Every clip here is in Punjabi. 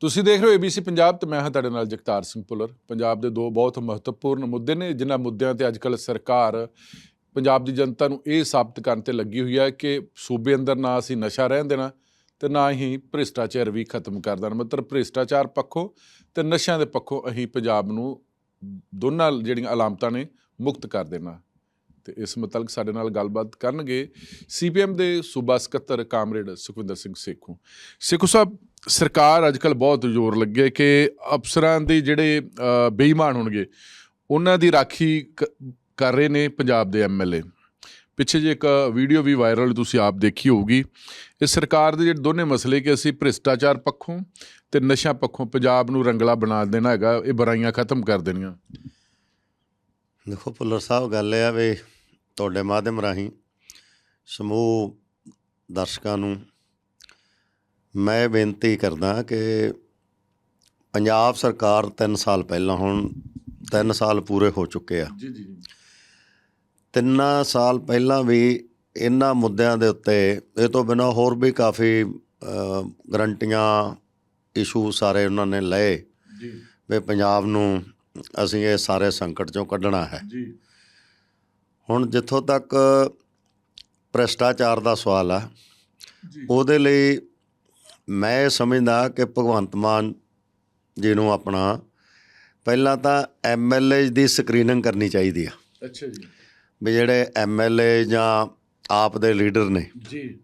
ਤੁਸੀਂ ਦੇਖ ਰਹੇ ਹੋ ABC ਪੰਜਾਬ ਤੇ ਮੈਂ ਹਾਂ ਤੁਹਾਡੇ ਨਾਲ ਜਗਤਾਰ ਸਿੰਘ ਪੁੱਲਰ ਪੰਜਾਬ ਦੇ ਦੋ ਬਹੁਤ ਮਹੱਤਵਪੂਰਨ ਮੁੱਦੇ ਨੇ, ਜਿਨ੍ਹਾਂ ਮੁੱਦਿਆਂ ਤੇ ਅੱਜਕੱਲ ਸਰਕਾਰ ਪੰਜਾਬ ਦੀ ਜਨਤਾ ਨੂੰ ਇਹ ਸਾਬਤ ਕਰਨ ਤੇ ਲੱਗੀ ਹੋਈ ਹੈ ਕਿ ਸੂਬੇ ਅੰਦਰ ਨਾ ਅਸੀਂ ਨਸ਼ਾ ਰਹਿਣ ਦੇਣਾ ਤੇ ਨਾ ਹੀ ਭ੍ਰਿਸ਼ਟਾਚਾਰ ਵੀ ਖਤਮ ਕਰ ਦੇਣਾ। ਮਤਲਬ ਭ੍ਰਿਸ਼ਟਾਚਾਰ ਪੱਖੋਂ ਤੇ ਨਸ਼ਿਆਂ ਦੇ ਪੱਖੋਂ ਅਸੀਂ ਪੰਜਾਬ ਨੂੰ ਦੋਨਾਂ ਜਿਹੜੀਆਂ ਅਲਾਮਤਾਂ ਨੇ ਮੁਕਤ ਕਰ ਦੇਣਾ। ਤੇ ਇਸ ਮੁਤਲਕ ਸਾਡੇ ਨਾਲ ਗੱਲਬਾਤ ਕਰਨਗੇ ਸੀਪੀਐਮ ਦੇ ਸੂਬਾ ਸਕੱਤਰ ਕਾਮਰੇਡ ਸੁਖਵਿੰਦਰ ਸਿੰਘ ਸੇਖੂ। ਸੇਖੂ ਸਾਹਿਬ ਸਰਕਾਰ ਅੱਜਕੱਲ ਬਹੁਤ ਜ਼ੋਰ ਲੱਗੇ ਕਿ ਅਫਸਰਾਂ ਦੇ ਜਿਹੜੇ ਬੇਈਮਾਨ ਹੋਣਗੇ, ਉਹਨਾਂ ਦੀ ਰਾਖੀ ਕ- ਕਰ ਰਹੇ ਨੇ ਪੰਜਾਬ ਦੇ ਐਮਐਲਏ ਪਿੱਛੇ ਜੇ ਇੱਕ ਵੀਡੀਓ ਵੀ ਵਾਇਰਲ ਤੁਸੀਂ ਆਪ ਦੇਖੀ ਹੋਊਗੀ। ਇਹ ਸਰਕਾਰ ਦੇ ਜਿਹੜੇ ਦੋਨੇ ਮਸਲੇ ਕਿ ਅਸੀਂ ਭ੍ਰਿਸ਼ਟਾਚਾਰ ਪੱਖੋਂ ਤੇ ਨਸ਼ਾ ਪੱਖੋਂ ਪੰਜਾਬ ਨੂੰ ਰੰਗਲਾ ਬਣਾ ਦੇਣਾ ਹੈਗਾ, ਇਹ ਬੁਰਾਈਆਂ ਖਤਮ ਕਰ ਦੇਣੀਆਂ। ਦੇਖੋ, ਭੁੱਲਰ ਸਾਹਿਬ, ਗੱਲ ਇਹ ਆ ਵੀ ਤੁਹਾਡੇ ਮਾਧਿਅਮ ਰਾਹੀਂ ਸਮੂਹ ਦਰਸ਼ਕਾਂ ਨੂੰ ਮੈਂ ਬੇਨਤੀ ਕਰਦਾ ਕਿ ਪੰਜਾਬ ਸਰਕਾਰ 3 ਸਾਲ ਪਹਿਲਾਂ ਹੁਣ 3 ਸਾਲ ਪੂਰੇ ਹੋ ਚੁੱਕੇ ਆ। ਜੀ ਜੀ ਤਿੰਨਾਂ ਸਾਲ ਪਹਿਲਾਂ ਵੀ ਇਹਨਾਂ ਮੁੱਦਿਆਂ ਦੇ ਉੱਤੇ ਇਹ ਤੋਂ ਬਿਨਾਂ ਹੋਰ ਵੀ ਕਾਫੀ ਗਰੰਟੀਆਂ ਇਸ਼ੂ ਸਾਰੇ ਉਹਨਾਂ ਨੇ ਲਏ ਜੀ। ਵੀ ਪੰਜਾਬ ਨੂੰ ਅਸੀਂ ਇਹ ਸਾਰੇ ਸੰਕਟ ਚੋਂ ਕੱਢਣਾ ਹੈ। ਜੀ। ਹੁਣ ਜਿੱਥੋਂ ਤੱਕ ਭ੍ਰਿਸ਼ਟਾਚਾਰ ਦਾ ਸਵਾਲ ਆ ਉਹਦੇ ਲਈ ਮੈਂ ਇਹ ਸਮਝਦਾ ਕਿ ਭਗਵੰਤ ਮਾਨ ਜੀ ਨੂੰ ਆਪਣਾ ਪਹਿਲਾਂ ਤਾਂ ਐਮਐਲਏ ਦੀ ਸਕਰੀਨਿੰਗ ਕਰਨੀ ਚਾਹੀਦੀ ਆ। ਅੱਛਾ ਜੀ। ਵੀ ਜਿਹੜੇ ਐਮਐਲਏ ਜਾਂ ਆਪ ਦੇ ਲੀਡਰ ਨੇ ਜੀ।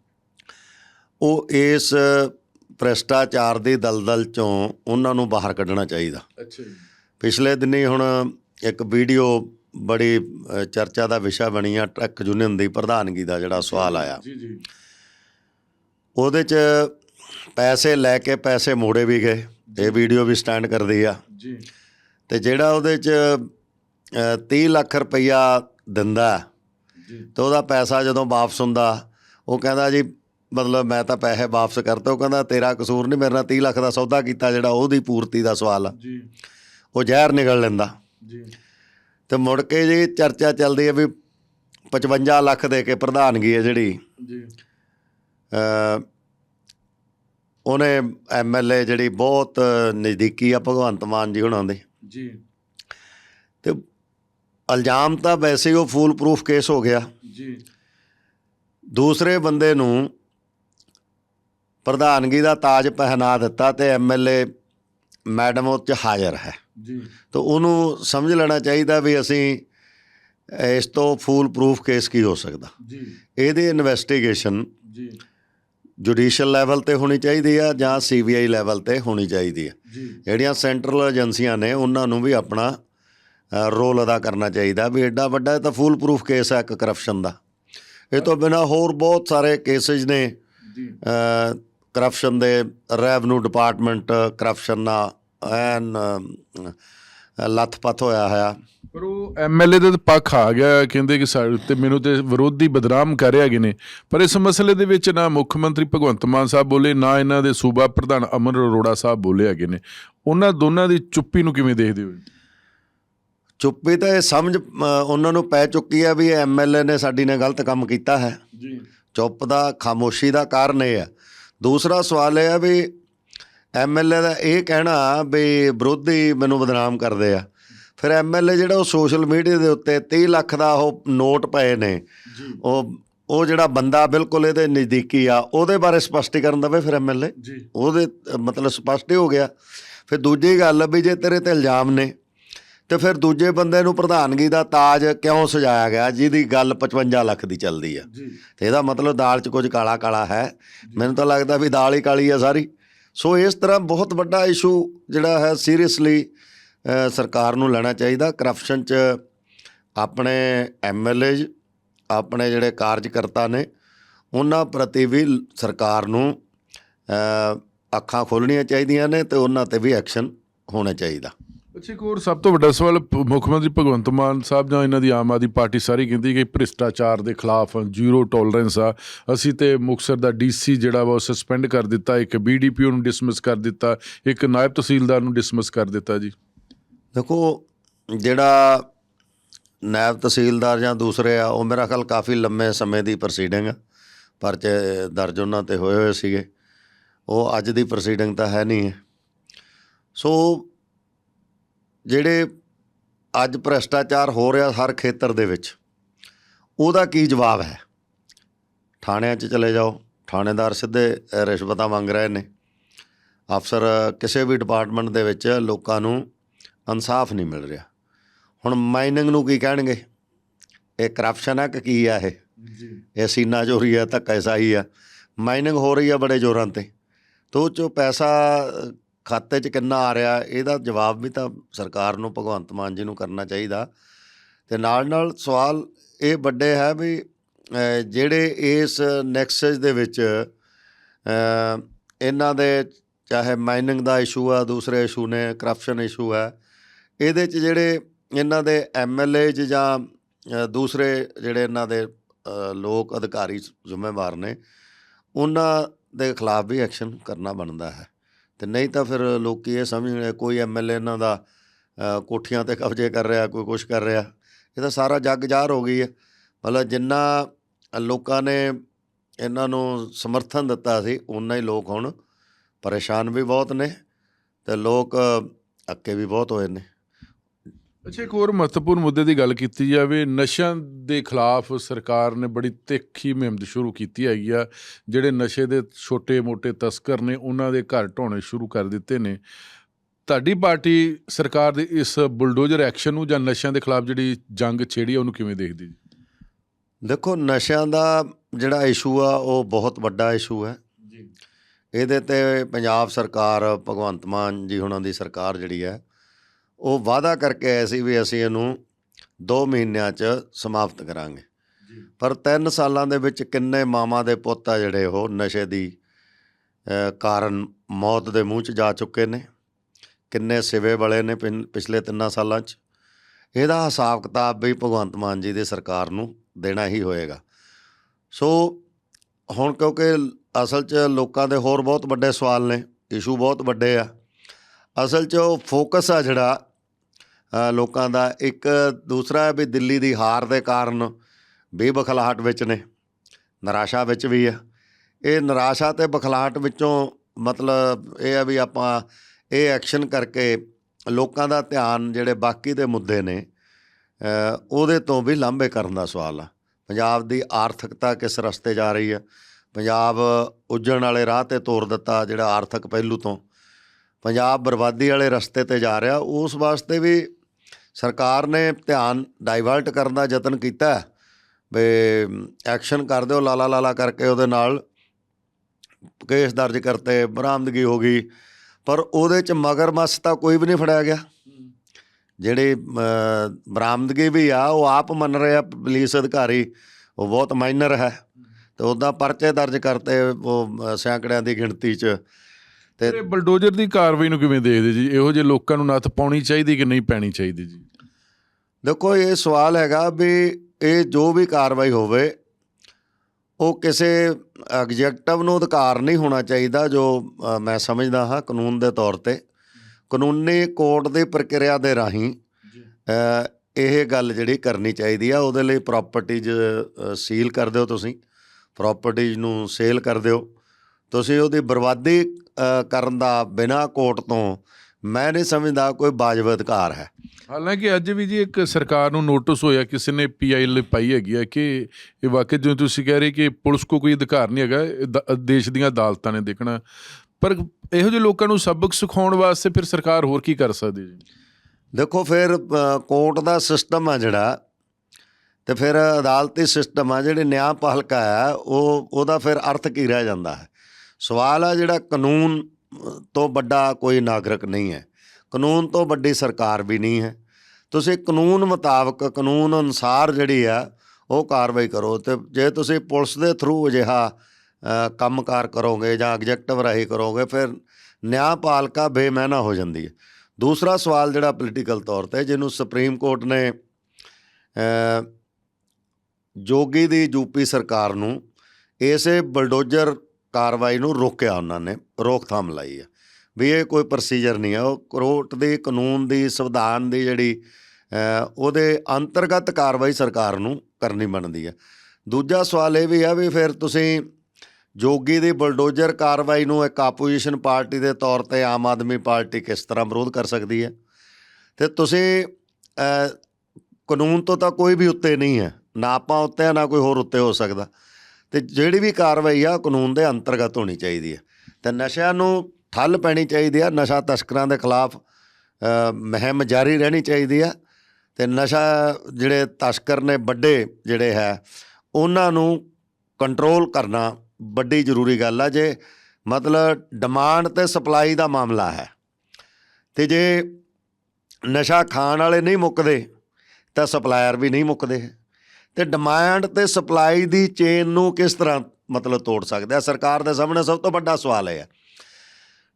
ਉਹ ਇਸ ਭ੍ਰਿਸ਼ਟਾਚਾਰ ਦੀ ਦਲਦਲ ਚੋਂ ਉਹਨਾਂ ਨੂੰ ਬਾਹਰ ਕੱਢਣਾ ਚਾਹੀਦਾ। ਅੱਛਾ ਜੀ। ਪਿਛਲੇ ਦਿਨੀ ਹੁਣ ਇੱਕ ਵੀਡੀਓ ਬੜੀ ਚਰਚਾ ਦਾ ਵਿਸ਼ਾ ਬਣੀ ਆ ਟਰੱਕ ਯੂਨੀਅਨ ਦੀ ਪ੍ਰਧਾਨਗੀ ਦਾ ਜਿਹੜਾ ਸਵਾਲ ਆਇਆ। ਜੀ ਜੀ। ਉਹਦੇ 'ਚ ਪੈਸੇ ਲੈ ਕੇ ਪੈਸੇ ਮੋੜੇ ਵੀ ਗਏ। ਇਹ ਵੀਡੀਓ ਵੀ ਸਟੈਂਡ ਕਰਦੀ ਆ। ਜੀ। ਤੇ ਜਿਹੜਾ ਉਹਦੇ 'ਚ ਅ, 30 ਲੱਖ ਰੁਪਈਆ ਦਿੰਦਾ ਜੀ। ਤੇ ਉਹਦਾ ਪੈਸਾ ਜਦੋਂ ਵਾਪਸ ਹੁੰਦਾ ਉਹ ਕਹਿੰਦਾ ਜੀ ਮਤਲਬ ਮੈਂ ਤਾਂ ਪੈਸੇ ਵਾਪਸ ਕਰਤੇ ਉਹ ਕਹਿੰਦਾ ਤੇਰਾ ਕਸੂਰ ਨਹੀਂ ਮੇਰੇ ਨਾਲ 30 ਲੱਖ ਦਾ ਸੌਦਾ ਕੀਤਾ ਜਿਹੜਾ ਉਹਦੀ ਪੂਰਤੀ ਦਾ ਸਵਾਲ ਆ। ਜੀ। ਉਹ ਜ਼ਹਿਰ ਨਿਕਲ ਲੈਂਦਾ। ਜੀ। ਤੇ ਮੁੜ ਕੇ ਜੀ ਚਰਚਾ ਚੱਲਦੀ ਹੈ ਵੀ 55 ਲੱਖ ਦੇ ਕੇ ਪ੍ਰਧਾਨਗੀ ਹੈ ਜਿਹੜੀ। ਜੀ। ਅ ਉਹਨੇ ਐਮਐਲਏ ਜਿਹੜੀ ਬਹੁਤ ਨਜ਼ਦੀਕੀ ਆ ਭਗਵੰਤ ਮਾਨ ਜੀ ਹੁਣਾਂ ਦੇ। ਜੀ। ਤੇ ਇਲਜ਼ਾਮ ਤਾਂ ਵੈਸੇ ਹੀ ਉਹ ਫੂਲ ਪ੍ਰੂਫ ਕੇਸ ਹੋ ਗਿਆ। ਜੀ। ਦੂਸਰੇ ਬੰਦੇ ਨੂੰ ਪ੍ਰਧਾਨਗੀ ਦਾ ਤਾਜ ਪਹਿਨਾ ਦਿੱਤਾ ਤੇ ਐਮਐਲਏ ਮੈਡਮ ਉਹ 'ਚ ਹਾਜ਼ਰ ਹੈ। ਜੀ। ਤਾਂ ਉਹਨੂੰ ਸਮਝ ਲੈਣਾ ਚਾਹੀਦਾ ਵੀ ਅਸੀਂ ਇਸ ਤੋਂ ਫੂਲ ਪ੍ਰੂਫ ਕੇਸ ਕੀ ਹੋ ਸਕਦਾ। ਜੀ। ਇਹਦੀ ਇਨਵੈਸਟੀਗੇਸ਼ਨ ਜੀ। ਜੁਡੀਸ਼ੀਅਲ ਲੈਵਲ ਤੇ ਹੋਣੀ ਚਾਹੀਦੀ ਆ ਜਾਂ ਸੀਬੀਆਈ ਲੈਵਲ ਤੇ ਹੋਣੀ ਚਾਹੀਦੀ ਆ। ਜਿਹੜੀਆਂ ਸੈਂਟਰਲ ਏਜੰਸੀਆਂ ਨੇ ਉਹਨਾਂ ਨੂੰ ਵੀ ਆਪਣਾ ਰੋਲ ਅਦਾ ਕਰਨਾ ਚਾਹੀਦਾ ਵੀ ਐਡਾ ਵੱਡਾ ਤਾਂ ਫੂਲ ਪ੍ਰੂਫ ਕੇਸ ਹੈ ਇੱਕ ਕਰਪਸ਼ਨ ਦਾ। ਇਹ ਤੋਂ ਬਿਨਾ ਹੋਰ ਬਹੁਤ ਸਾਰੇ ਕੇਸਿਸ ਨੇ। ਜੀ। ਕਰਪਸ਼ਨ ਦੇ ਰੈਵਨਿਊ ਡਿਪਾਰਟਮੈਂਟ ਕਰਪਸ਼ਨ ਨਾਲ ਐਨ ਲੱਥਪੱਥ ਹੋਇਆ ਹੋਇਆ। ਪਰ ਉਹ ਐਮਐਲਏ ਦਾ ਤਾਂ ਪੱਖ ਆ ਗਿਆ ਕਹਿੰਦੇ ਕਿ ਸਾਡੇ ਉੱਤੇ ਮੈਨੂੰ ਤੇ ਵਿਰੋਧੀ ਬਦਨਾਮ ਕਰ ਰਹੇ ਨੇ। ਪਰ ਇਸ ਮਸਲੇ ਦੇ ਵਿੱਚ ਨਾ ਮੁੱਖ ਮੰਤਰੀ ਭਗਵੰਤ ਮਾਨ ਸਾਹਿਬ ਬੋਲੇ ਨਾ ਇਹਨਾਂ ਦੇ ਸੂਬਾ ਪ੍ਰਧਾਨ ਅਮਰ ਅਰੋੜਾ ਸਾਹਿਬ ਬੋਲੇ ਹੈਗੇ ਨੇ। ਉਹਨਾਂ ਦੋਨਾਂ ਦੀ ਚੁੱਪੀ ਨੂੰ ਕਿਵੇਂ ਦੇਖਦੇ ਹੋ? ਚੁੱਪੀ ਤਾਂ ਇਹ ਸਮਝ ਉਹਨਾਂ ਨੂੰ ਪੈ ਚੁੱਕੀ ਹੈ ਵੀ ਐਮਐਲਏ ਨੇ ਸਾਡੀ ਨੇ ਗਲਤ ਕੰਮ ਕੀਤਾ ਹੈ। ਜੀ। ਚੁੱਪ ਦਾ ਖਾਮੋਸ਼ੀ ਦਾ ਕਾਰਨ ਇਹ ਹੈ ਦੂਸਰਾ ਸਵਾਲ ਇਹ ਹੈ ਵੀ ਐਮਐਲਏ ਦਾ ਇਹ ਕਹਿਣਾ ਵੀ ਵਿਰੋਧੀ ਮੈਨੂੰ ਬਦਨਾਮ ਕਰਦੇ ਆ। ਫਿਰ ਐਮਐਲਏ ਜਿਹੜਾ ਉਹ ਸੋਸ਼ਲ ਮੀਡੀਆ ਦੇ ਉੱਤੇ 30 ਲੱਖ ਦਾ ਉਹ ਨੋਟ ਪਏ ਨੇ। ਉਹ ਉਹ ਜਿਹੜਾ ਬੰਦਾ ਬਿਲਕੁਲ ਇਹਦੇ ਨਜ਼ਦੀਕੀ ਆ ਉਹਦੇ ਬਾਰੇ ਸਪਸ਼ਟੀਕਰਨ ਦਵੇ ਫਿਰ ਐਮਐਲਏ ਉਹਦੇ ਮਤਲਬ ਸਪਸ਼ਟ ਹੀ ਹੋ ਗਿਆ। ਫਿਰ ਦੂਜੀ ਗੱਲ ਵੀ ਜੇ ਤੇਰੇ ਤੇ ਇਲਜ਼ਾਮ ਨੇ ਤੇ ਫਿਰ ਦੂਜੇ ਬੰਦੇ ਨੂੰ ਪ੍ਰਧਾਨਗੀ ਦਾ ਤਾਜ ਕਿਉਂ ਸਜਾਇਆ ਗਿਆ ਜਿਹਦੀ ਗੱਲ 55 ਲੱਖ ਦੀ ਚੱਲਦੀ ਆ। ਤੇ ਇਹਦਾ ਮਤਲਬ ਦਾਲ 'ਚ ਕੁਝ ਕਾਲਾ ਕਾਲਾ ਹੈ। ਮੈਨੂੰ ਤਾਂ ਲੱਗਦਾ ਵੀ ਦਾਲ ਹੀ ਕਾਲੀ ਆ ਸਾਰੀ। ਸੋ ਇਸ ਤਰ੍ਹਾਂ ਬਹੁਤ ਵੱਡਾ ਇਸ਼ੂ ਜਿਹੜਾ ਹੈ ਸੀਰੀਅਸਲੀ ਸਰਕਾਰ ਨੂੰ ਲੈਣਾ ਚਾਹੀਦਾ। ਕਰਪਸ਼ਨ 'ਚ ਆਪਣੇ ਐਮਐਲਏ ਆਪਣੇ ਜਿਹੜੇ ਕਾਰਜਕਰਤਾ ਨੇ, ਉਹਨਾਂ ਪ੍ਰਤੀ ਵੀ ਸਰਕਾਰ ਨੂੰ ਅੱਖਾਂ ਖੋਲਣੀਆਂ ਚਾਹੀਦੀਆਂ ਨੇ ਤੇ ਉਹਨਾਂ ਤੇ ਵੀ ਐਕਸ਼ਨ ਹੋਣਾ ਚਾਹੀਦਾ। ਅੱਛਾ, ਇੱਕ ਹੋਰ ਸਭ ਤੋਂ ਵੱਡਾ ਸਵਾਲ ਮੁੱਖ ਮੰਤਰੀ ਭਗਵੰਤ ਮਾਨ ਸਾਹਿਬ ਜਾਂ ਇਹਨਾਂ ਦੀ ਆਮ ਆਦਮੀ ਪਾਰਟੀ ਸਾਰੀ ਕਹਿੰਦੀ ਕਿ ਭ੍ਰਿਸ਼ਟਾਚਾਰ ਦੇ ਖਿਲਾਫ ਜ਼ੀਰੋ ਟੋਲਰੈਂਸ ਆ। ਅਸੀਂ ਤੇ ਮੁਕਤਸਰ ਦਾ ਡੀਸੀ ਜਿਹੜਾ ਵਾ ਉਹ ਸਸਪੈਂਡ ਕਰ ਦਿੱਤਾ, ਇੱਕ ਬੀਡੀਪੀਓ ਨੂੰ ਡਿਸਮਿਸ ਕਰ ਦਿੱਤਾ, ਇੱਕ ਨਾਇਬ ਤਹਿਸੀਲਦਾਰ ਨੂੰ ਡਿਸਮਿਸ ਕਰ ਦਿੱਤਾ ਜੀ। ਦੇਖੋ, ਜਿਹੜਾ ਨਾਇਬ ਤਹਿਸੀਲਦਾਰ ਜਾਂ ਦੂਸਰੇ ਆ, ਉਹ ਮੇਰਾ ਖਿਆਲ ਕਾਫੀ ਲੰਮੇ ਸਮੇਂ ਦੀ ਪ੍ਰੋਸੀਡਿੰਗ ਆ। ਪਰਚੇ ਦਰਜ ਉਹਨਾਂ ਤੇ ਹੋਏ ਹੋਏ ਸੀਗੇ। ਉਹ ਅੱਜ ਦੀ ਪ੍ਰੋਸੀਡਿੰਗ ਤਾਂ ਹੈ ਨਹੀਂ। ਹੈ ਸੋ ਜਿਹੜੇ ਅੱਜ ਭ੍ਰਸ਼ਟਾਚਾਰ ਹੋ ਰਿਹਾ ਹਰ ਖੇਤਰ ਦੇ ਵਿੱਚ, ਉਹਦਾ ਕੀ ਜਵਾਬ ਹੈ? ਥਾਣਿਆਂ 'ਚ ਚਲੇ ਜਾਓ। ਥਾਣੇਦਾਰ ਸਿੱਧੇ ਰਿਸ਼ਵਤਾਂ ਮੰਗ ਰਹੇ ਨੇ। ਅਫਸਰ ਕਿਸੇ ਵੀ ਡਿਪਾਰਟਮੈਂਟ ਦੇ ਵਿੱਚ ਲੋਕਾਂ ਨੂੰ ਇਨਸਾਫ ਨਹੀਂ ਮਿਲ ਰਿਹਾ। ਹੁਣ ਮਾਈਨਿੰਗ ਨੂੰ ਕੀ ਕਹਿਣਗੇ? ਇਹ ਕਰਪਸ਼ਨ ਹੈ ਕਿ ਕੀ ਆ ਇਹ? ਇਹ ਸੀਨਾ ਚੋਰੀ ਹੈ ਧੱਕਾ ਸਹੀ ਆ। ਮਾਈਨਿੰਗ ਹੋ ਰਹੀ ਆ ਬੜੇ ਜ਼ੋਰਾਂ ਤੇ। ਤੋ ਚੋ ਪੈਸਾ ਖਾਤੇ 'ਚ ਕਿੰਨਾ ਆ ਰਿਹਾ ਇਹਦਾ ਜਵਾਬ ਵੀ ਤਾਂ ਸਰਕਾਰ ਨੂੰ ਭਗਵੰਤ ਮਾਨ ਜੀ ਨੂੰ ਕਰਨਾ ਚਾਹੀਦਾ। ਤੇ ਨਾਲ ਨਾਲ ਸਵਾਲ ਇਹ ਵੱਡੇ ਹੈ ਵੀ ਜਿਹੜੇ ਇਸ ਨੈਕਸਸ ਦੇ ਵਿੱਚ ਇਹਨਾਂ ਦੇ ਚਾਹੇ ਮਾਈਨਿੰਗ ਦਾ ਇਸ਼ੂ ਆ ਦੂਸਰੇ ਇਸ਼ੂ ਨੇ ਕਰਪਸ਼ਨ ਇਸ਼ੂ ਹੈ ਇਹਦੇ 'ਚ ਜਿਹੜੇ ਇਹਨਾਂ ਦੇ ਐਮਐਲਏ ਜਾਂ ਦੂਸਰੇ ਜਿਹੜੇ ਇਹਨਾਂ ਦੇ ਲੋਕ ਅਧਿਕਾਰੀ ਜ਼ਿੰਮੇਵਾਰ ਨੇ, ਉਹਨਾਂ ਦੇ ਖਿਲਾਫ ਵੀ ਐਕਸ਼ਨ ਕਰਨਾ ਬਣਦਾ ਹੈ। ਤੇ ਨਹੀਂ ਤਾਂ ਫਿਰ ਲੋਕੀ ਇਹ ਸਮਝਣਗੇ ਕੋਈ ਐਮਐਲਏ ਇਹਨਾਂ ਦਾ ਕੋਠੀਆਂ ਤੇ ਕਬਜ਼ੇ ਕਰ ਰਿਹਾ, ਕੋਈ ਕੁਛ ਕਰ ਰਿਹਾ। ਇਹ ਤਾਂ ਸਾਰਾ ਜੱਗ ਜ਼ਾਹਰ ਹੋ ਗਈ ਹੈ। ਮਤਲਬ ਜਿੰਨਾ ਲੋਕਾਂ ਨੇ ਇਹਨਾਂ ਨੂੰ ਸਮਰਥਨ ਦਿੱਤਾ ਸੀ ਉਨਾ ਹੀ ਲੋਕ ਹੁਣ ਪਰੇਸ਼ਾਨ ਵੀ ਬਹੁਤ ਨੇ ਤੇ ਲੋਕ ਅੱਕੇ ਵੀ ਬਹੁਤ ਹੋਏ ਨੇ। ਅੱਛਾ ਇੱਕ ਹੋਰ ਮਹੱਤਵਪੂਰਨ ਮੁੱਦੇ ਦੀ ਗੱਲ ਕੀਤੀ ਜਾਵੇ ਨਸ਼ਿਆਂ ਦੇ ਖਿਲਾਫ ਸਰਕਾਰ ਨੇ ਬੜੀ ਤਿੱਖੀ ਮੁਹਿੰਮ ਸ਼ੁਰੂ ਕੀਤੀ ਹੈਗੀ ਆ ਜਿਹੜੇ ਨਸ਼ੇ ਦੇ ਛੋਟੇ-ਮੋਟੇ ਤਸਕਰ ਨੇ ਉਹਨਾਂ ਦੇ ਘਰ ਢਾਉਣੇ ਸ਼ੁਰੂ ਕਰ ਦਿੱਤੇ ਨੇ। ਤੁਹਾਡੀ ਪਾਰਟੀ ਸਰਕਾਰ ਦੇ ਇਸ ਬੁਲਡੋਜ਼ਰ ਐਕਸ਼ਨ ਨੂੰ ਜਾਂ ਨਸ਼ਿਆਂ ਦੇ ਖਿਲਾਫ ਜਿਹੜੀ ਜੰਗ ਛੇੜੀ ਉਹਨੂੰ ਕਿਵੇਂ ਦੇਖਦੀ ਜੀ? ਦੇਖੋ ਨਸ਼ਿਆਂ ਦਾ ਜਿਹੜਾ ਇਸ਼ੂ ਆ ਉਹ ਬਹੁਤ ਵੱਡਾ ਇਸ਼ੂ ਹੈ। ਜੀ। ਇਹਦੇ ਤੇ ਪੰਜਾਬ ਸਰਕਾਰ ਭਗਵੰਤ ਮਾਨ ਜੀ ਹੁਣਾਂ ਦੀ ਸਰਕਾਰ ਜਿਹੜੀ ਹੈ ਉਹ ਵਾਅਦਾ ਕਰਕੇ ਆਏ ਸੀ ਵੀ ਅਸੀਂ ਇਹਨੂੰ 2 ਮਹੀਨਿਆਂ 'ਚ ਸਮਾਪਤ ਕਰਾਂਗੇ। ਪਰ 3 ਸਾਲਾਂ ਦੇ ਵਿੱਚ ਕਿੰਨੇ ਮਾਮਾ ਦੇ ਪੁੱਤ ਆ ਜਿਹੜੇ ਉਹ ਨਸ਼ੇ ਦੀ ਕਾਰਨ ਮੌਤ ਦੇ ਮੂੰਹ 'ਚ ਜਾ ਚੁੱਕੇ ਨੇ ਕਿੰਨੇ ਸਿਵੇ ਵਾਲੇ ਨੇ ਪਿਛਲੇ 3 ਸਾਲਾਂ 'ਚ। ਇਹਦਾ ਹਿਸਾਬ ਕਿਤਾਬ ਵੀ ਭਗਵੰਤ ਮਾਨ ਜੀ ਦੀ ਸਰਕਾਰ ਨੂੰ ਦੇਣਾ ਹੀ ਹੋਏਗਾ। ਸੋ ਹੁਣ ਕਿਉਂਕਿ ਅਸਲ 'ਚ ਲੋਕਾਂ ਦੇ ਹੋਰ ਬਹੁਤ ਵੱਡੇ ਸਵਾਲ ਨੇ ਇਸ਼ੂ ਬਹੁਤ ਵੱਡੇ ਆ। ਅਸਲ 'ਚ ਉਹ ਫੋਕਸ ਆ ਜਿਹੜਾ ਲੋਕਾਂ ਦਾ ਇੱਕ ਦੂਸਰਾ ਵੀ ਦਿੱਲੀ ਦੀ ਹਾਰ ਦੇ ਕਾਰਨ ਬੇਬਖਲਾਹਟ ਵਿੱਚ ਨੇ, ਨਿਰਾਸ਼ਾ ਵਿੱਚ ਵੀ ਆ। ਇਹ ਨਿਰਾਸ਼ਾ ਤੇ ਬਖਲਾਹਟ ਵਿੱਚੋਂ ਮਤਲਬ ਇਹ ਆ ਵੀ ਆਪਾਂ ਇਹ ਐਕਸ਼ਨ ਕਰਕੇ ਲੋਕਾਂ ਦਾ ਧਿਆਨ ਜਿਹੜੇ ਬਾਕੀ ਦੇ ਮੁੱਦੇ ਨੇ ਉਹਦੇ ਤੋਂ ਵੀ ਲਾਂਭੇ ਕਰਨ ਦਾ ਸਵਾਲ ਆ। ਪੰਜਾਬ ਦੀ ਆਰਥਿਕਤਾ ਕਿਸ ਰਸਤੇ ਜਾ ਰਹੀ ਹੈ ਪੰਜਾਬ ਉੱਜਣ ਵਾਲੇ ਰਾਹ ਤੇ ਤੋਰ ਦਿੱਤਾ ਜਿਹੜਾ ਆਰਥਿਕ ਪਹਿਲੂ ਤੋਂ। ਪੰਜਾਬ ਬਰਬਾਦੀ ਵਾਲੇ ਰਸਤੇ ਤੇ ਜਾ ਰਿਹਾ, ਉਸ ਵਾਸਤੇ ਵੀ ਸਰਕਾਰ ਨੇ ਧਿਆਨ ਡਾਈਵਰਟ ਕਰਨ ਦਾ ਯਤਨ ਕੀਤਾ ਵੀ ਐਕਸ਼ਨ ਕਰ ਦਿਓ, ਲਾਲਾ ਲਾਲਾ ਕਰਕੇ ਉਹਦੇ ਨਾਲ ਕੇਸ ਦਰਜ ਕਰਤੇ, ਬਰਾਮਦਗੀ ਹੋ ਗਈ। ਪਰ ਉਹਦੇ ਚ ਮਗਰਮੱਛ ਤਾਂ ਕੋਈ ਵੀ ਨਹੀਂ ਫੜਿਆ ਗਿਆ। ਜਿਹੜੇ ਬਰਾਮਦਗੀ ਵੀ ਆ, ਉਹ ਆਪ ਮੰਨ ਰਹੇ ਆ, ਪੁਲਿਸ ਅਧਿਕਾਰੀ, ਉਹ ਬਹੁਤ ਮਾਈਨਰ ਹੈ। ਤੇ ਉਹਦਾ ਪਰਚੇ ਦਰਜ ਕਰਤੇ ਉਹ ਸੈਂਕੜਿਆਂ ਦੀ ਗਿਣਤੀ 'ਚ। ਤੇ ਬਲਡੋਜ਼ਰ ਦੀ ਕਾਰਵਾਈ ਨੂੰ ਕਿਵੇਂ ਦੇਖਦੇ ਜੀ? ਇਹੋ ਜਿਹੇ ਲੋਕਾਂ ਨੂੰ ਨੱਥ ਪਾਉਣੀ ਚਾਹੀਦੀ ਕਿ ਨਹੀਂ ਪੈਣੀ ਚਾਹੀਦੀ ਜੀ? ਦੇਖੋ ਇਹ ਸਵਾਲ ਹੈਗਾ ਵੀ ਇਹ ਜੋ ਵੀ ਕਾਰਵਾਈ ਹੋਵੇ ਉਹ ਕਿਸੇ ਐਗਜੈਕਟਿਵ ਨੂੰ ਅਧਿਕਾਰ ਨਹੀਂ ਹੋਣਾ ਚਾਹੀਦਾ ਜੋ ਮੈਂ ਸਮਝਦਾ ਹਾਂ ਕਾਨੂੰਨ ਦੇ ਤੌਰ ਤੇ। ਕਾਨੂੰਨੀ ਕੋਰਟ ਦੀ ਪ੍ਰਕਿਰਿਆ ਦੇ ਰਾਹੀਂ ਇਹ ਗੱਲ ਜਿਹੜੀ ਕਰਨੀ ਚਾਹੀਦੀ ਆ ਉਹਦੇ ਲਈ ਪ੍ਰਾਪਰਟੀਜ਼ ਸੀਲ ਕਰ ਦਿਓ ਤੁਸੀਂ। ਪ੍ਰਾਪਰਟੀਜ਼ ਨੂੰ ਸੇਲ ਕਰ ਦਿਓ। ਤੁਸੀਂ ਉਹਦੀ ਬਰਬਾਦੀ ਕਰਨ ਦਾ ਬਿਨਾਂ ਕੋਰਟ ਤੋਂ ਮੈਂ ਨਹੀਂ ਸਮਝਦਾ ਕੋਈ ਵਾਜਬ ਅਧਿਕਾਰ ਹੈ। ਹਾਲਾਂਕਿ ਅੱਜ ਵੀ ਜੀ ਇੱਕ ਸਰਕਾਰ ਨੂੰ ਨੋਟਿਸ ਹੋਇਆ ਕਿਸੇ ਨੇ ਪੀਆਈ ਲਈ ਪਾਈ ਹੈਗੀ ਹੈ ਕਿ ਇਹ ਵਾਕਈ ਜਿਵੇਂ ਤੁਸੀਂ ਕਹਿ ਰਹੇ ਕਿ ਪੁਲਿਸ ਕੋ ਕੋਈ ਅਧਿਕਾਰ ਨਹੀਂ ਹੈਗਾ ਦੇਸ਼ ਦੀਆਂ ਅਦਾਲਤਾਂ ਨੇ ਦੇਖਣਾ। ਪਰ ਇਹੋ ਜਿਹੇ ਲੋਕਾਂ ਨੂੰ ਸਬਕ ਸਿਖਾਉਣ ਵਾਸਤੇ ਫਿਰ ਸਰਕਾਰ ਹੋਰ ਕੀ ਕਰ ਸਕਦੀ ਜੀ? ਦੇਖੋ ਫਿਰ ਕੋਰਟ ਦਾ ਸਿਸਟਮ ਆ ਜਿਹੜਾ ਤੇ ਫਿਰ ਅਦਾਲਤੀ ਸਿਸਟਮ ਆ ਜਿਹੜੇ ਨਿਆਂਪਾਲਿਕਾ ਆ ਉਹ ਉਹਦਾ ਫਿਰ ਅਰਥ ਕੀ ਰਹਿ ਜਾਂਦਾ ਹੈ? ਸਵਾਲ ਆ ਜਿਹੜਾ ਕਾਨੂੰਨ ਤੋਂ ਵੱਡਾ ਕੋਈ ਨਾਗਰਿਕ ਨਹੀਂ ਹੈ। ਕਾਨੂੰਨ ਤੋਂ ਵੱਡੀ ਸਰਕਾਰ ਵੀ ਨਹੀਂ ਹੈ। ਤੁਸੀਂ ਕਾਨੂੰਨ ਮੁਤਾਬਕ ਕਾਨੂੰਨ ਅਨੁਸਾਰ ਜਿਹੜੀ ਆ ਉਹ ਕਾਰਵਾਈ ਕਰੋ ਤੇ ਜੇ ਤੁਸੀਂ ਪੁਲਿਸ ਦੇ ਥਰੂ ਅਜਿਹਾ ਅ, ਕੰਮਕਾਰ ਕਰੋਗੇ ਜਾਂ ਐਗਜੈਕਟਿਵ ਰਾਹੀਂ ਕਰੋਗੇ ਫਿਰ ਨਿਆਂਪਾਲਿਕਾ ਬੇਮਹਿਨਾ ਹੋ ਜਾਂਦੀ ਹੈ। ਦੂਸਰਾ ਸਵਾਲ ਜਿਹੜਾ ਪੋਲੀਟੀਕਲ ਤੌਰ ਤੇ ਜਿਹਨੂੰ ਸੁਪਰੀਮ ਕੋਰਟ ਨੇ ਅ, ਜੋਗੀ ਦੀ ਯੂਪੀ ਸਰਕਾਰ ਨੂੰ ਇਸੇ ਬਲਡੋਜ਼ਰ ਕਾਰਵਾਈ ਨੂੰ ਰੋਕਿਆ ਉਹਨਾਂ ਨੇ, ਰੋਕਥਾਮ ਲਾਈ ਹੈ ਵੀ ਇਹ ਕੋਈ ਪ੍ਰੋਸੀਜਰ ਨਹੀਂ ਹੈ ਉਹ ਕੋਰਟ ਦੀ, ਕਾਨੂੰਨ ਦੀ, ਸੰਵਿਧਾਨ ਦੀ ਜਿਹੜੀ ਉਹਦੇ ਅੰਤਰਗਤ ਕਾਰਵਾਈ ਸਰਕਾਰ ਨੂੰ ਕਰਨੀ ਬਣਦੀ ਹੈ ਦੂਜਾ ਸਵਾਲ ਇਹ ਵੀ ਆ ਵੀ ਫਿਰ ਤੁਸੀਂ ਜੋਗੀ ਦੀ ਬਲਡੋਜ਼ਰ ਕਾਰਵਾਈ ਨੂੰ ਇੱਕ ਆਪੋਜੀਸ਼ਨ ਪਾਰਟੀ ਦੇ ਤੌਰ ਤੇ ਆਮ ਆਦਮੀ ਪਾਰਟੀ ਕਿਸ ਤਰ੍ਹਾਂ ਵਿਰੋਧ ਕਰ ਸਕਦੀ ਹੈ? ਤੇ ਤੁਸੀਂ ਕਾਨੂੰਨ ਤੋਂ ਤਾਂ ਕੋਈ ਵੀ ਉੱਤੇ ਨਹੀਂ ਹੈ, ਨਾ ਆਪਾਂ ਉੱਤੇ, ਨਾ ਕੋਈ ਹੋਰ ਉੱਤੇ ਹੋ ਸਕਦਾ। ਤੇ ਜਿਹੜੀ ਵੀ ਕਾਰਵਾਈ ਆ ਕਾਨੂੰਨ ਦੇ ਅੰਤਰਗਤ ਹੋਣੀ ਚਾਹੀਦੀ ਹੈ ਤੇ ਨਸ਼ਿਆਂ ਨੂੰ ਠੱਲ ਪੈਣੀ ਚਾਹੀਦੀ ਆ ਨਸ਼ਾ ਤਸਕਰਾਂ ਦੇ ਖਿਲਾਫ ਅ, ਮੁਹਿੰਮ ਜਾਰੀ ਰਹਿਣੀ ਚਾਹੀਦੀ ਆ। ਤੇ ਨਸ਼ਾ ਜਿਹੜੇ ਤਸਕਰ ਨੇ ਵੱਡੇ ਜਿਹੜੇ ਹੈ ਉਹਨਾਂ ਨੂੰ ਕੰਟਰੋਲ ਕਰਨਾ ਵੱਡੀ ਜ਼ਰੂਰੀ ਗੱਲ ਆ। ਜੇ ਮਤਲਬ ਡਿਮਾਂਡ ਤੇ ਸਪਲਾਈ ਦਾ ਮਾਮਲਾ ਹੈ ਤੇ ਜੇ ਨਸ਼ਾ ਖਾਣ ਵਾਲੇ ਨਹੀਂ ਮੁੱਕਦੇ ਤਾਂ ਸਪਲਾਇਰ ਵੀ ਨਹੀਂ ਮੁੱਕਦੇ। ਤੇ ਡਿਮਾਂਡ ਤੇ ਸਪਲਾਈ ਦੀ ਚੇਨ ਨੂੰ ਕਿਸ ਤਰ੍ਹਾਂ ਮਤਲਬ ਤੋੜ ਸਕਦੇ ਆ? ਸਰਕਾਰ ਦੇ ਸਾਹਮਣੇ ਸਭ ਤੋਂ ਵੱਡਾ ਸਵਾਲ ਇਹ ਹੈ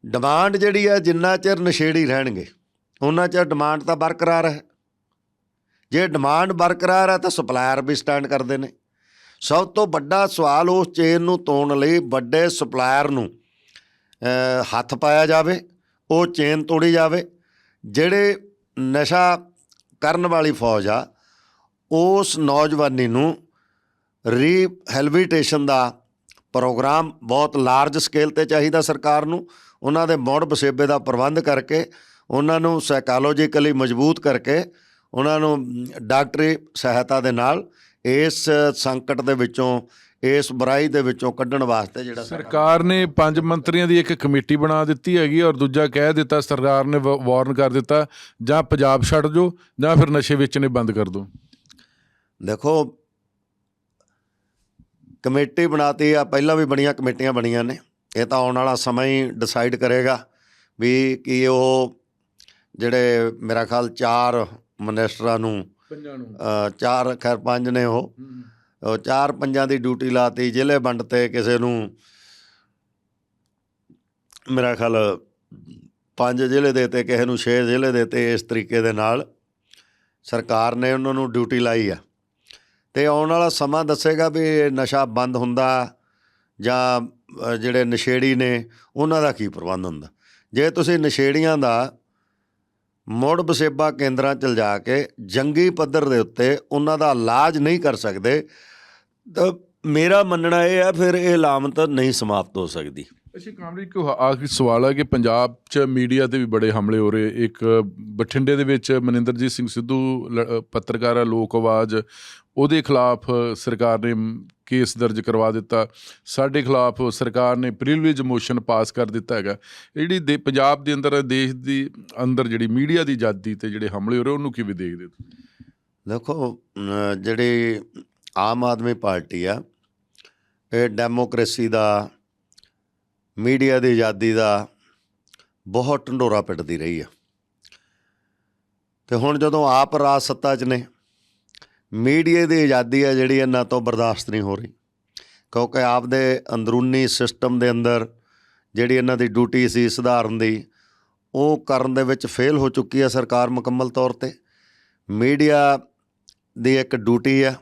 ਡਿਮਾਂਡ ਜਿਹੜੀ ਆ, ਜਿੰਨਾ ਚਿਰ ਨਸ਼ੇੜੀ ਰਹਿਣਗੇ, ਉਹਨਾਂ ਚਿਰ ਡਿਮਾਂਡ ਤਾਂ ਬਰਕਰਾਰ ਹੈ। ਜੇ ਡਿਮਾਂਡ ਬਰਕਰਾਰ ਹੈ ਤਾਂ ਸਪਲਾਇਰ ਵੀ ਸਟੈਂਡ ਕਰਦੇ ਨੇ। ਸਭ ਤੋਂ ਵੱਡਾ ਸਵਾਲ ਉਸ ਚੇਨ ਨੂੰ ਤੋੜਨ ਲਈ ਵੱਡੇ ਸਪਲਾਇਰ ਨੂੰ ਹੱਥ ਪਾਇਆ ਜਾਵੇ, ਉਹ ਚੇਨ ਤੋੜੀ ਜਾਵੇ। ਜਿਹੜੇ ਨਸ਼ਾ ਕਰਨ ਵਾਲੀ ਫੌਜ ਆ ਉਸ ਨੌਜਵਾਨੀ ਨੂੰ ਰੀਹੈਬਿਲਿਟੇਸ਼ਨ ਦਾ ਪ੍ਰੋਗਰਾਮ ਬਹੁਤ ਲਾਰਜ ਸਕੇਲ ਤੇ ਚਾਹੀਦਾ ਸਰਕਾਰ ਨੂੰ। ਉਹਨਾਂ ਦੇ ਮੁੜ ਬਸੇਬੇ ਦਾ ਪ੍ਰਬੰਧ ਕਰਕੇ, ਉਹਨਾਂ ਨੂੰ ਸਾਈਕੋਲੋਜੀਕਲੀ ਮਜ਼ਬੂਤ ਕਰਕੇ, ਉਹਨਾਂ ਨੂੰ ਡਾਕਟਰੀ ਸਹਾਇਤਾ ਦੇ ਨਾਲ ਇਸ ਸੰਕਟ ਦੇ ਵਿੱਚੋਂ, ਇਸ ਬੁਰਾਈ ਦੇ ਵਿੱਚੋਂ ਕੱਢਣ ਵਾਸਤੇ ਜਿਹੜਾ ਸਰਕਾਰ ਨੇ ਪੰਜ ਮੰਤਰੀਆਂ ਦੀ ਇੱਕ ਕਮੇਟੀ ਬਣਾ ਦਿੱਤੀ ਹੈਗੀ ਔਰ ਦੂਜਾ ਕਹਿ ਦਿੱਤਾ, ਸਰਕਾਰ ਨੇ ਵਾਰਨ ਕਰ ਦਿੱਤਾ, ਜਾਂ ਪੰਜਾਬ ਛੱਡ ਜੋ ਜਾਂ ਫਿਰ ਨਸ਼ੇ ਵੇਚਣੇ ਬੰਦ ਕਰ ਦੋ ਦੇਖੋ ਕਮੇਟੀ ਬਣਾਤੀ ਆ ਪਹਿਲਾਂ ਵੀ ਬੜੀਆਂ ਕਮੇਟੀਆਂ ਬਣੀਆਂ ਨੇ। ਇਹ ਤਾਂ ਆਉਣ ਵਾਲਾ ਸਮਾਂ ਹੀ ਡਿਸਾਈਡ ਕਰੇਗਾ ਵੀ ਕਿ ਉਹ ਜਿਹੜੇ ਮੇਰਾ ਖਿਆਲ ਚਾਰ ਮਿਨਿਸਟਰਾਂ ਨੂੰ ਪੰਜਾਂ ਨੂੰ। ਅ, ਚਾਰ ਖੈਰ ਪੰਜ ਨੇ ਉਹ। ਉਹ ਚਾਰ ਪੰਜਾਂ ਦੀ ਡਿਊਟੀ ਲਾਤੀ ਜ਼ਿਲ੍ਹੇ ਵੰਡ ਤੇ ਕਿਸੇ ਨੂੰ ਮੇਰਾ ਖਿਆਲ ਪੰਜ ਜ਼ਿਲ੍ਹੇ ਦੇਤੇ ਕਿਸੇ ਨੂੰ ਛੇ ਜ਼ਿਲ੍ਹੇ ਦੇਤੇ ਇਸ ਤਰੀਕੇ ਦੇ ਨਾਲ ਸਰਕਾਰ ਨੇ ਉਹਨਾਂ ਨੂੰ ਡਿਊਟੀ ਲਾਈ ਆ। ਤੇ ਆਉਣ ਵਾਲਾ ਸਮਾਂ ਦੱਸੇਗਾ ਵੀ ਇਹ ਨਸ਼ਾ ਬੰਦ ਹੁੰਦਾ ਜਾਂ ਜਿਹੜੇ ਨਸ਼ੇੜੀ ਨੇ, ਉਹਨਾਂ ਦਾ ਕੀ ਪ੍ਰਬੰਧ ਹੁੰਦਾ। ਜੇ ਤੁਸੀਂ ਨਸ਼ੇੜੀਆਂ ਦਾ ਮੁੜ ਬਸੇਬਾ ਕੇਂਦਰਾਂ 'ਚ ਲਿਜਾ ਕੇ ਜੰਗੀ ਪੱਧਰ ਦੇ ਉੱਤੇ ਉਹਨਾਂ ਦਾ ਇਲਾਜ ਨਹੀਂ ਕਰ ਸਕਦੇ, ਤਾਂ ਮੇਰਾ ਮੰਨਣਾ ਇਹ ਹੈ, ਫਿਰ ਇਹ ਲਾਮਤ ਨਹੀਂ ਸਮਾਪਤ ਹੋ ਸਕਦੀ। ਅੱਛਾ ਕਾਮਰੀ ਕੋ ਆਖਰੀ ਸਵਾਲ ਹੈ ਕਿ ਪੰਜਾਬ 'ਚ ਮੀਡੀਆ ਤੇ ਵੀ ਬੜੇ ਹਮਲੇ ਹੋ ਰਹੇ। ਇੱਕ ਬਠਿੰਡੇ ਦੇ ਵਿੱਚ ਮਨਿੰਦਰਜੀਤ ਸਿੰਘ ਸਿੱਧੂ, ਲ- ਪੱਤਰਕਾਰ, ਲੋਕ ਆਵਾਜ਼ ਉਹਦੇ ਖਿਲਾਫ ਸਰਕਾਰ ਨੇ ਕੇਸ ਦਰਜ ਕਰਵਾ ਦਿੱਤਾ। ਸਾਡੇ ਖਿਲਾਫ ਸਰਕਾਰ ਨੇ ਪ੍ਰਿਵਿਲੇਜ ਮੋਸ਼ਨ ਪਾਸ ਕਰ ਦਿੱਤਾ ਹੈਗਾ। ਜਿਹੜੀ ਦੇ ਪੰਜਾਬ ਦੇ ਅੰਦਰ, ਦੇਸ਼ ਦੀ ਅੰਦਰ ਜਿਹੜੀ ਮੀਡੀਆ ਦੀ ਆਜ਼ਾਦੀ ਤੇ ਜਿਹੜੇ ਹਮਲੇ ਹੋ ਰਹੇ, ਉਹਨੂੰ ਕਿਵੇਂ ਦੇਖਦੇ ਹੋ ਦੇਖੋ ਜਿਹੜੇ ਆਮ ਆਦਮੀ ਪਾਰਟੀ ਆ, ਇਹ ਡੈਮੋਕ੍ਰੇਸੀ ਦਾ, ਮੀਡੀਆ ਦੀ ਆਜ਼ਾਦੀ ਦਾ ਬਹੁਤ ਢੰਡੋਰਾ ਪਿੱਟਦੀ ਰਹੀ ਆ। ਤੇ ਹੁਣ ਜਦੋਂ ਆਪ ਰਾਜ ਸੱਤਾ 'ਚ ਨੇ ਮੀਡੀਆ ਦੀ ਆਜ਼ਾਦੀ ਹੈ ਜਿਹੜੀ ਇਹਨਾਂ ਤੋਂ ਬਰਦਾਸ਼ਤ ਨਹੀਂ ਹੋ ਰਹੀ। ਕਿਉਂਕਿ ਆਪਦੇ ਅੰਦਰੂਨੀ ਸਿਸਟਮ ਦੇ ਅੰਦਰ ਜਿਹੜੀ ਇਹਨਾਂ ਦੀ ਡਿਊਟੀ ਸੀ ਸੁਧਾਰਨ ਦੀ, ਉਹ ਕਰਨ ਦੇ ਵਿੱਚ ਫੇਲ ਹੋ ਚੁੱਕੀ ਹੈ ਸਰਕਾਰ ਮੁਕੰਮਲ ਤੌਰ ਤੇ। ਮੀਡੀਆ ਦੀ ਇੱਕ ਡਿਊਟੀ ਆ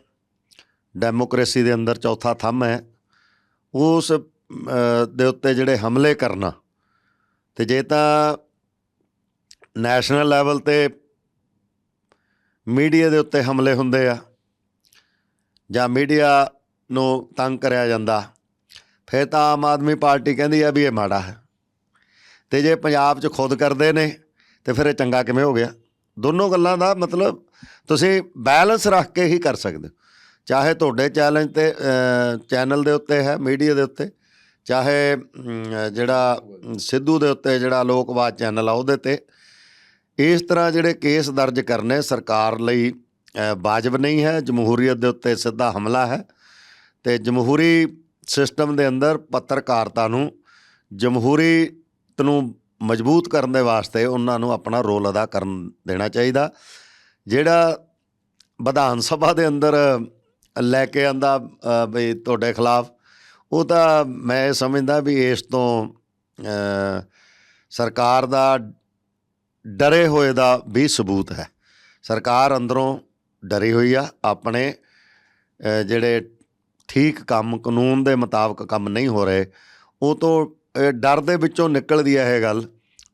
ਡੈਮੋਕ੍ਰੇਸੀ ਦੇ ਅੰਦਰ ਚੌਥਾ ਥੰਮ ਹੈ। ਉਸ ਦੇ ਉੱਤੇ ਜਿਹੜੇ ਹਮਲੇ ਕਰਨਾ, ਤੇ ਜੇ ਤਾਂ ਨੈਸ਼ਨਲ ਲੈਵਲ ਤੇ ਮੀਡੀਆ ਦੇ ਉੱਤੇ ਹਮਲੇ ਹੁੰਦੇ ਆ ਜਾਂ ਮੀਡੀਆ ਨੂੰ ਤੰਗ ਕਰਿਆ ਜਾਂਦਾ, ਫਿਰ ਤਾਂ ਆਮ ਆਦਮੀ ਪਾਰਟੀ ਕਹਿੰਦੀ ਆ ਵੀ ਇਹ ਮਾੜਾ ਹੈ। ਤੇ ਜੇ ਪੰਜਾਬ 'ਚ ਖੁਦ ਕਰਦੇ ਨੇ, ਤੇ ਫਿਰ ਇਹ ਚੰਗਾ ਕਿਵੇਂ ਹੋ ਗਿਆ? ਦੋਨੋਂ ਗੱਲਾਂ ਦਾ ਮਤਲਬ ਤੁਸੀਂ ਬੈਲੈਂਸ ਰੱਖ ਕੇ ਹੀ ਕਰ ਸਕਦੇ ਹੋ। ਚਾਹੇ ਤੁਹਾਡੇ ਚੈਲੰਜ ਤੇ ਚੈਨਲ ਦੇ ਉੱਤੇ ਹੈ, ਮੀਡੀਆ ਦੇ ਉੱਤੇ, ਚਾਹੇ ਜਿਹੜਾ ਸਿੱਧੂ ਦੇ ਉੱਤੇ ਜਿਹੜਾ ਲੋਕਵਾਦ ਚੈਨਲ ਆ ਉਹਦੇ ਤੇ ਇਸ ਤਰ੍ਹਾਂ ਜਿਹੜੇ ਕੇਸ ਦਰਜ ਕਰਨੇ ਸਰਕਾਰ ਲਈ ਵਾਜਬ ਨਹੀਂ ਹੈ, ਜਮਹੂਰੀਅਤ ਦੇ ਉੱਤੇ ਸਿੱਧਾ ਹਮਲਾ ਹੈ ਤੇ ਜਮਹੂਰੀ ਸਿਸਟਮ ਦੇ ਅੰਦਰ ਪੱਤਰਕਾਰਤਾ ਨੂੰ ਜਮਹੂਰੀਤ ਨੂੰ ਮਜ਼ਬੂਤ ਕਰਨ ਦੇ ਵਾਸਤੇ ਉਹਨਾਂ ਨੂੰ ਆਪਣਾ ਰੋਲ ਅਦਾ ਕਰਨ ਦੇਣਾ ਚਾਹੀਦਾ। ਜਿਹੜਾ ਵਿਧਾਨ ਸਭਾ ਦੇ ਅੰਦਰ ਲੈ ਕੇ ਆਂਦਾ ਵੀ ਤੁਹਾਡੇ ਖਿਲਾਫ, ਉਹ ਤਾਂ ਮੈਂ ਇਹ ਸਮਝਦਾ ਵੀ ਇਸ ਤੋਂ ਸਰਕਾਰ ਦਾ ਡਰੇ ਹੋਏ ਦਾ ਵੀ ਸਬੂਤ ਹੈ। ਸਰਕਾਰ ਅੰਦਰੋਂ ਡਰੀ ਹੋਈ ਆ, ਆਪਣੇ ਜਿਹੜੇ ਠੀਕ ਕੰਮ, ਕਾਨੂੰਨ ਦੇ ਮੁਤਾਬਕ ਕੰਮ ਨਹੀਂ ਹੋ ਰਹੇ, ਉਹ ਤੋਂ ਇਹ ਡਰ ਦੇ ਵਿੱਚੋਂ ਨਿਕਲਦੀ ਹੈ ਇਹ ਗੱਲ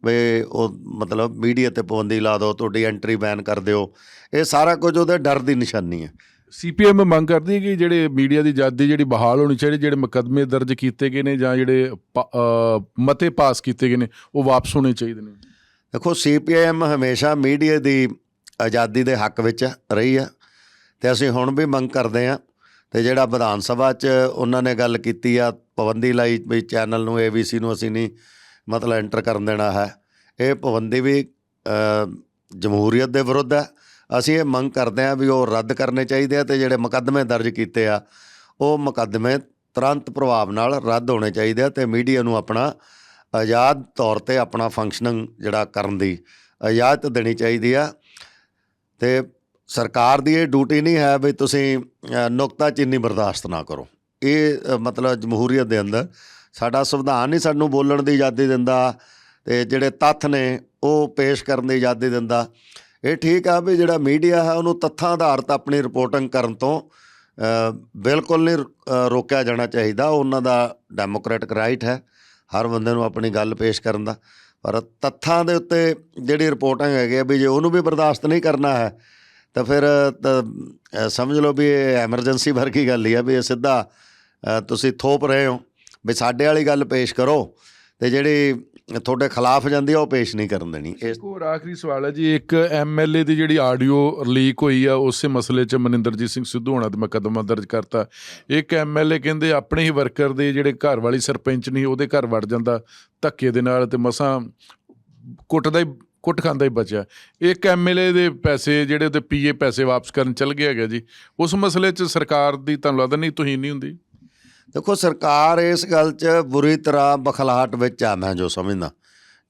ਵੀ ਉਹ ਮਤਲਬ ਮੀਡੀਆ ਤੇ ਪਾਬੰਦੀ ਲਾ ਦਿਓ ਤੁਹਾਡੀ ਐਂਟਰੀ ਬੈਨ ਕਰ ਦਿਓ। ਇਹ ਸਾਰਾ ਕੁਝ ਉਹਦੇ ਡਰ ਦੀ ਨਿਸ਼ਾਨੀ ਹੈ ਸੀਪੀਐਮ ਮੰਗ ਕਰਦੀ ਹੈ ਕਿ ਜਿਹੜੇ ਮੀਡੀਆ ਦੀ ਆਜ਼ਾਦੀ ਜਿਹੜੀ ਬਹਾਲ ਹੋਣੀ ਚਾਹੀਦੀ, ਜਿਹੜੇ ਮੁਕੱਦਮੇ ਦਰਜ ਕੀਤੇ ਗਏ ਨੇ ਜਾਂ ਜਿਹੜੇ ਪ- ਮਤੇ ਪਾਸ ਕੀਤੇ ਗਏ ਨੇ, ਉਹ ਵਾਪਸ ਹੋਣੇ ਚਾਹੀਦੇ ਨੇ। ਦੇਖੋ ਸੀਪੀਆਈਐਮ ਹਮੇਸ਼ਾ ਮੀਡੀਆ ਦੀ ਆਜ਼ਾਦੀ ਦੇ ਹੱਕ ਵਿੱਚ ਰਹੀ ਆ। ਤੇ ਅਸੀਂ ਹੁਣ ਵੀ ਮੰਗ ਕਰਦੇ ਆ ਤੇ ਜਿਹੜਾ ਵਿਧਾਨ ਸਭਾ 'ਚ ਉਹਨਾਂ ਨੇ ਗੱਲ ਕੀਤੀ ਆ, ਪਾਬੰਦੀ ਲਾਈ ਵੀ ਚੈਨਲ ਨੂੰ ਏਬੀਸੀ ਨੂੰ ਅਸੀਂ ਨਹੀਂ ਮਤਲਬ ਐਂਟਰ ਕਰਨ ਦੇਣਾ ਹੈ। ਇਹ ਪਾਬੰਦੀ ਵੀ ਜਮਹੂਰੀਅਤ ਦੇ ਵਿਰੁੱਧ ਹੈ ਅਸੀਂ ਇਹ ਮੰਗ ਕਰਦੇ ਆ ਵੀ ਉਹ ਰੱਦ ਕਰਨੇ ਚਾਹੀਦੇ ਆ ਤੇ ਜਿਹੜੇ ਮੁਕੱਦਮੇ ਦਰਜ ਕੀਤੇ ਆ, ਉਹ ਮੁਕੱਦਮੇ ਤੁਰੰਤ ਪ੍ਰਭਾਵ ਨਾਲ ਰੱਦ ਹੋਣੇ ਚਾਹੀਦੇ ਆ ਤੇ ਮੀਡੀਆ ਨੂੰ ਆਪਣਾ ਆਜ਼ਾਦ ਤੌਰ ਤੇ ਆਪਣਾ ਫੰਕਸ਼ਨਿੰਗ ਜਿਹੜਾ ਕਰਨ ਦੀ ਇਜਾਜ਼ਤ ਦੇਣੀ ਚਾਹੀਦੀ ਆ। ਤੇ ਸਰਕਾਰ ਦੀ ਇਹ ਡਿਊਟੀ ਨਹੀਂ ਹੈ ਵੀ ਤੁਸੀਂ ਅ, ਨੁਕਤਾਚੀਨੀ ਬਰਦਾਸ਼ਤ ਨਾ ਕਰੋ। ਇਹ ਮਤਲਬ ਜਮਹੂਰੀਅਤ ਦੇ ਅੰਦਰ ਸਾਡਾ ਸੰਵਿਧਾਨ ਹੀ ਸਾਨੂੰ ਬੋਲਣ ਦੀ ਆਜ਼ਾਦੀ ਦਿੰਦਾ ਤੇ ਜਿਹੜੇ ਤੱਥ ਨੇ ਉਹ ਪੇਸ਼ ਕਰਨ ਦੀ ਆਜ਼ਾਦੀ ਦਿੰਦਾ। ਇਹ ਠੀਕ ਆ ਵੀ ਜਿਹੜਾ ਮੀਡੀਆ ਹੈ ਉਹਨੂੰ ਤੱਥਾਂ ਆਧਾਰਿਤ ਆਪਣੀ ਰਿਪੋਰਟਿੰਗ ਕਰਨ ਤੋਂ ਬਿਲਕੁਲ ਨਹੀਂ ਰੋਕਿਆ ਜਾਣਾ ਚਾਹੀਦਾ। ਉਹਨਾਂ ਦਾ ਡੈਮੋਕ੍ਰੈਟਿਕ ਰਾਈਟ ਹੈ। ਹਰ ਬੰਦੇ ਨੂੰ ਆਪਣੀ ਗੱਲ ਪੇਸ਼ ਕਰਨ ਦਾ। ਪਰ ਤੱਥਾਂ ਦੇ ਉੱਤੇ ਜਿਹੜੀ ਰਿਪੋਰਟਿੰਗ ਹੈਗੀ ਆ ਵੀ ਜੇ ਉਹਨੂੰ ਵੀ ਬਰਦਾਸ਼ਤ ਨਹੀਂ ਕਰਨਾ ਹੈ, ਤਾਂ ਫਿਰ ਸਮਝ ਲਓ ਵੀ ਇਹ ਐਮਰਜੈਂਸੀ ਵਰਗੀ ਗੱਲ ਹੀ ਆ ਵੀ ਇਹ ਸਿੱਧਾ ਤੁਸੀਂ ਥੋਪ ਰਹੇ ਹੋ ਵੀ ਸਾਡੇ ਵਾਲੀ ਗੱਲ ਪੇਸ਼ ਕਰੋ। ਤੇ ਜਿਹੜੀ ਤੁਹਾਡੇ ਖਿਲਾਫ ਜਾਂਦੀ ਆ, ਉਹ ਪੇਸ਼ ਨਹੀਂ ਕਰਨ ਦੇਣੀ। ਇਸ ਹੋਰ ਆਖਰੀ ਸਵਾਲ ਹੈ ਜੀ, ਇੱਕ ਐਮਐਲਏ ਦੀ ਜਿਹੜੀ ਆਡੀਓ ਲੀਕ ਹੋਈ ਆ, ਉਸੇ ਮਸਲੇ 'ਚ ਮਨਿੰਦਰਜੀਤ ਸਿੰਘ ਸਿੱਧੂ ਹੋਣਾ ਤੇ ਮੁਕੱਦਮਾ ਦਰਜ ਕਰਤਾ। ਇੱਕ ਐਮਐਲਏ ਕਹਿੰਦੇ ਆਪਣੇ ਹੀ ਵਰਕਰ ਦੇ ਜਿਹੜੇ ਘਰ ਵਾਲੀ ਸਰਪੰਚ ਨਹੀਂ, ਉਹਦੇ ਘਰ ਵੜ ਜਾਂਦਾ, ਧੱਕੇ ਦੇ ਨਾਲ ਤੇ ਮਸਾਂ ਕੁੱਟਦਾ ਹੀ, ਕੁੱਟ ਖਾਂਦਾ ਹੀ ਬਚਿਆ। ਇੱਕ ਐਮਐਲਏ ਦੇ ਪੈਸੇ ਜਿਹੜੇ ਉਹਦੇ ਪੀਏ ਪੈਸੇ ਵਾਪਸ ਕਰਨ ਚੱਲ ਗਿਆ ਹੈਗਾ ਜੀ, ਉਸ ਮਸਲੇ 'ਚ ਸਰਕਾਰ ਦੀ ਤੁਹਾਨੂੰ ਲੱਗਦਾ ਨਹੀਂ ਤੁਸੀਂ ਨਹੀਂ ਹੁੰਦੀ। ਦੇਖੋ, ਸਰਕਾਰ ਇਸ ਗੱਲ 'ਚ ਬੁਰੀ ਤਰ੍ਹਾਂ ਬਖਲਾਹਟ ਵਿੱਚ ਆ, ਮੈਂ ਜੋ ਸਮਝਦਾ।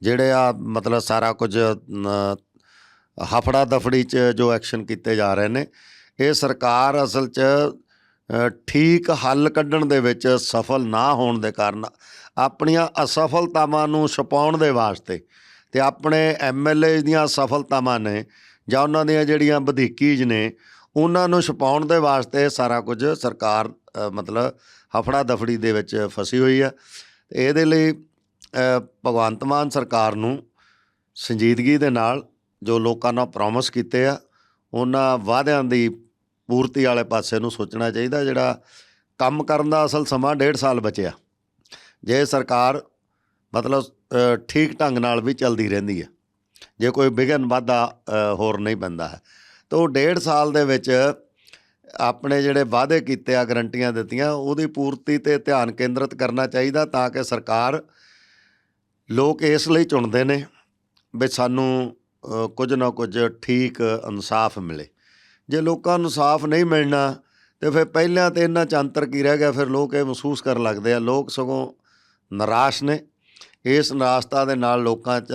ਜਿਹੜੇ ਆ, ਮਤਲਬ ਸਾਰਾ ਕੁਝ ਹਫੜਾ ਦਫੜੀ 'ਚ ਜੋ ਐਕਸ਼ਨ ਕੀਤੇ ਜਾ ਰਹੇ ਨੇ, ਇਹ ਸਰਕਾਰ ਅਸਲ 'ਚ ਠੀਕ ਹੱਲ ਕੱਢਣ ਦੇ ਵਿੱਚ ਸਫਲ ਨਾ ਹੋਣ ਦੇ ਕਾਰਨ ਆਪਣੀਆਂ ਅਸਫਲਤਾਵਾਂ ਨੂੰ ਛੁਪਾਉਣ ਦੇ ਵਾਸਤੇ ਤੇ ਆਪਣੇ ਐਮਐਲਏ ਦੀਆਂ ਸਫਲਤਾਵਾਂ ਨੇ ਜਾਂ ਉਹਨਾਂ ਦੀਆਂ ਜਿਹੜੀਆਂ ਵਧੀਕੀਜ਼ ਨੇ, ਉਹਨਾਂ ਨੂੰ ਛੁਪਾਉਣ ਦੇ ਵਾਸਤੇ ਸਾਰਾ ਕੁਝ ਸਰਕਾਰ ਮਤਲਬ ਹਫੜਾ ਦਫੜੀ ਦੇ ਵਿੱਚ ਫਸੀ ਹੋਈ ਆ। ਇਹਦੇ ਲਈ ਭਗਵੰਤ ਮਾਨ ਸਰਕਾਰ ਨੂੰ ਸੰਜੀਦਗੀ ਦੇ ਨਾਲ ਜੋ ਲੋਕਾਂ ਨਾਲ ਪ੍ਰੋਮਿਸ ਕੀਤੇ ਆ, ਉਹਨਾਂ ਵਾਅਦਿਆਂ ਦੀ ਪੂਰਤੀ ਵਾਲੇ ਪਾਸੇ ਨੂੰ ਸੋਚਣਾ ਚਾਹੀਦਾ, ਜਿਹੜਾ ਕੰਮ ਕਰਨ ਦਾ ਅਸਲ ਸਮਾਂ ਡੇਢ ਸਾਲ ਬਚਿਆ। ਜੇ ਸਰਕਾਰ ਮਤਲਬ ਠੀਕ ਢੰਗ ਨਾਲ ਵੀ ਚੱਲਦੀ ਰਹਿੰਦੀ ਹੈ ਜੇ ਕੋਈ ਵਿਘਨ ਵਾਧਾ ਹੋਰ ਨਹੀਂ ਪੈਂਦਾ ਹੈ। ਤਾਂ ਉਹ ਡੇਢ ਸਾਲ ਦੇ ਵਿੱਚ ਆਪਣੇ ਜਿਹੜੇ ਵਾਅਦੇ ਕੀਤੇ ਆ, ਗਰੰਟੀਆਂ ਦਿੱਤੀਆਂ, ਉਹਦੀ ਪੂਰਤੀ ਤੇ ਧਿਆਨ ਕੇਂਦਰਿਤ ਕਰਨਾ ਚਾਹੀਦਾ ਤਾਂ ਕਿ ਸਰਕਾਰ ਲੋਕ ਇਸ ਲਈ ਚੁਣਦੇ ਨੇ ਵੀ ਸਾਨੂੰ ਕੁਝ ਨਾ ਕੁਝ ਠੀਕ ਇਨਸਾਫ ਮਿਲੇ। ਜੇ ਲੋਕਾਂ ਨੂੰ ਇਨਸਾਫ ਨਹੀਂ ਮਿਲਣਾ, ਤੇ ਫਿਰ ਪਹਿਲਾਂ ਤੇ ਇਹਨਾਂ ਚ ਅੰਤਰ ਕੀ ਰਹਿ ਗਿਆ, ਫਿਰ ਲੋਕ ਇਹ ਮਹਿਸੂਸ ਕਰਨ ਲੱਗਦੇ ਆ, ਲੋਕ ਸਗੋਂ ਨਿਰਾਸ਼ ਨੇ। ਇਸ ਨਿਰਾਸ਼ਤਾ ਦੇ ਨਾਲ ਲੋਕਾਂ 'ਚ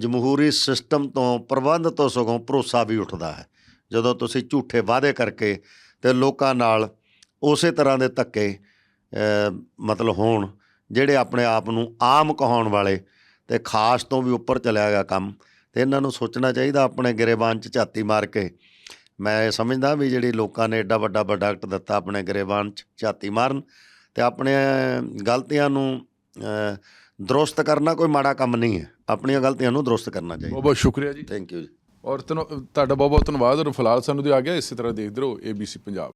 ਜਮਹੂਰੀ ਸਿਸਟਮ ਤੋਂ ਪ੍ਰਬੰਧ ਤੋਂ ਸਗੋਂ ਭਰੋਸਾ ਵੀ ਉੱਠਦਾ ਹੈ। ਜਦੋਂ ਤੁਸੀਂ ਝੂਠੇ ਵਾਅਦੇ ਕਰਕੇ ਤੇ ਲੋਕਾਂ ਨਾਲ ਉਸੇ ਤਰ੍ਹਾਂ ਦੇ ਧੱਕੇ ਮਤਲਬ ਹੋਣ ਜਿਹੜੇ ਆਪਣੇ ਆਪ ਨੂੰ ਆਮ ਕਹਾਉਣ ਵਾਲੇ ਤੇ ਖਾਸ ਤੋਂ ਵੀ ਉੱਪਰ ਚਲਿਆ ਗਿਆ ਕੰਮ ਤੇ ਇਹਨਾਂ ਨੂੰ ਸੋਚਣਾ ਚਾਹੀਦਾ ਆਪਣੇ ਗਰੇਬਾਨ 'ਚ ਝਾਤੀ ਮਾਰ ਕੇ। ਮੈਂ ਸਮਝਦਾ ਵੀ ਜਿਹੜੀ ਲੋਕਾਂ ਨੇ ਐਡਾ ਵੱਡਾ ਪ੍ਰੋਡਕਟ ਦਿੱਤਾ ਆਪਣੇ ਗਰੇਬਾਨ 'ਚ ਝਾਤੀ ਮਾਰਨ ਤੇ ਆਪਣੇ ਗਲਤੀਆਂ ਨੂੰ ਦਰੁਸਤ ਕਰਨਾ ਕੋਈ ਮਾੜਾ ਕੰਮ ਨਹੀਂ ਹੈ। ਆਪਣੀਆਂ ਗਲਤੀਆਂ ਨੂੰ ਦਰੁਸਤ ਕਰਨਾ ਚਾਹੀਦਾ। ਬਹੁਤ ਬਹੁਤ ਸ਼ੁਕਰੀਆ ਜੀ। ਥੈਂਕ ਯੂ ਜੀ। ਔਰ ਤੁਹਾਨੂੰ ਤੁਹਾਡਾ ਬਹੁਤ ਬਹੁਤ ਧੰਨਵਾਦ ਔਰ ਫਿਲਹਾਲ ਸਾਨੂੰ ਦੀ ਆ ਗਿਆ ਇਸੇ ਤਰ੍ਹਾਂ ਦੇਖਦੇ ਰਹੋ ABC ਪੰਜਾਬ।